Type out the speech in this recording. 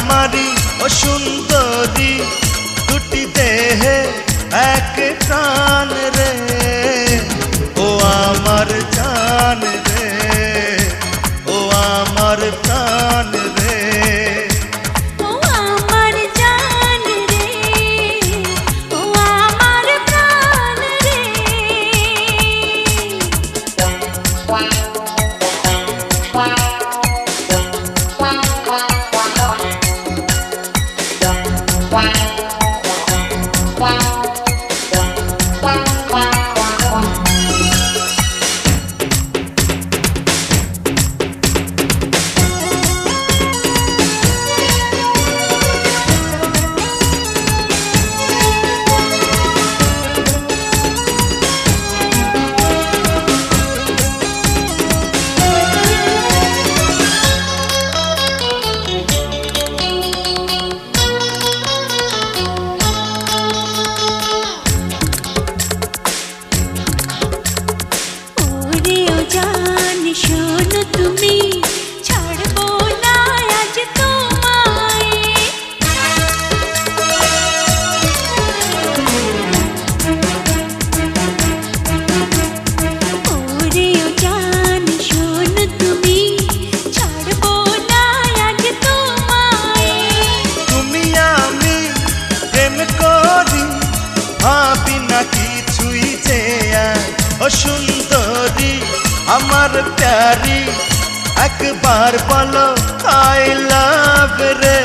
আমারি ও সুন্দর fly. শোনো তুমি, ছাড়বো না আজ তোমায়। ওরেও জান, শোনো তুমি, ছাড়বো না আজ তোমায়। তুমি আমি প্রেম করি, ভাবি সুন্দরী আমার প্যারি একবার বলো আই লাভ রে